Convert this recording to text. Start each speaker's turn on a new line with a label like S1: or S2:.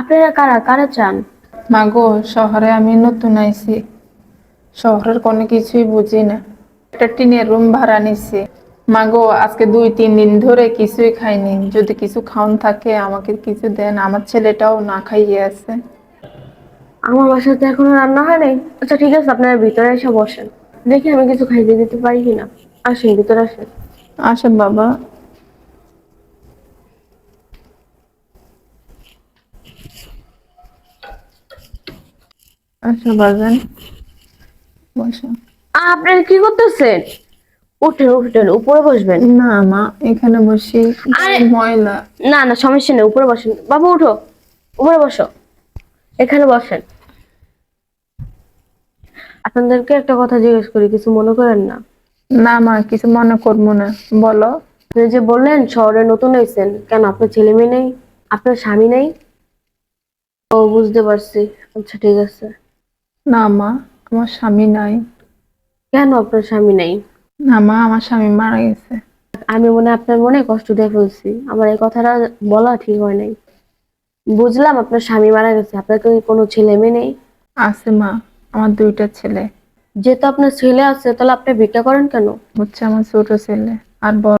S1: আপনারা কারা? কারা চান?
S2: মাগো শহরে আমি নতুন আইছি। শহরের কোনো কিছুই বুঝি না। একটা টিনের রুম ভাড়া নিছি। মাগো আজকে দুই তিন দিন ধরে কিছুই খাইনি। যদি কিছু খাওন থাকে আমাকে কিছু দেন। আমার ছেলেটাও না খাইয়ে আছে।
S1: আমার বাসাতে এখনও রান্না হয় নাই। আচ্ছা ঠিক আছে আপনারা ভিতরে এসে বসেন। দেখি আমি কিছু খাইতে দিতে পারি কিনা। আসেন ভিতরে আসেন।
S2: আসেন বাবা। আচ্ছা বাজান। বসো।
S1: আপনারা কি করতেছেন? উঠেন উঠেন উপরে বসবেন।
S2: না মা এখানে বসি।
S1: আরে-
S2: ময়লা।
S1: না না সমস্যা নেই উপরে বসেন। বাবু উঠো। উপরে বসো। এখানে বসেন। আপনাদেরকে একটা কথা জিজ্ঞেস করি কিছু মনে করেন না?
S2: না মা কিছু মনে করব না। বলো।
S1: আপনি যে বললেন শহরে নতুন হয়েছেন। কেন আপনার ছেলে মেয়ে নেই? আপনার স্বামী নেই? ও বুঝতে পারছি। আচ্ছা ঠিক আছে।
S2: না মা আমার স্বামী নাই।
S1: কেন আপনার স্বামী নেই?
S2: না মা আমার স্বামী মারা গেছে।
S1: আমি মনে আপনার মনে কষ্ট দিয়ে ফেলছি আমার এই কথাটা বলা ঠিক হয় নাই। বুঝলাম আপনার স্বামী মারা গেছে। আপনার কি কোনো ছেলে মেয়ে নেই?
S2: আছে মা আমার দুইটা ছেলে।
S1: যেহেতু আপনার ছেলে আছে তাহলে আপনি ভিক্ষা করেন কেন?
S2: হচ্ছে আমার ছোট ছেলে আর বড়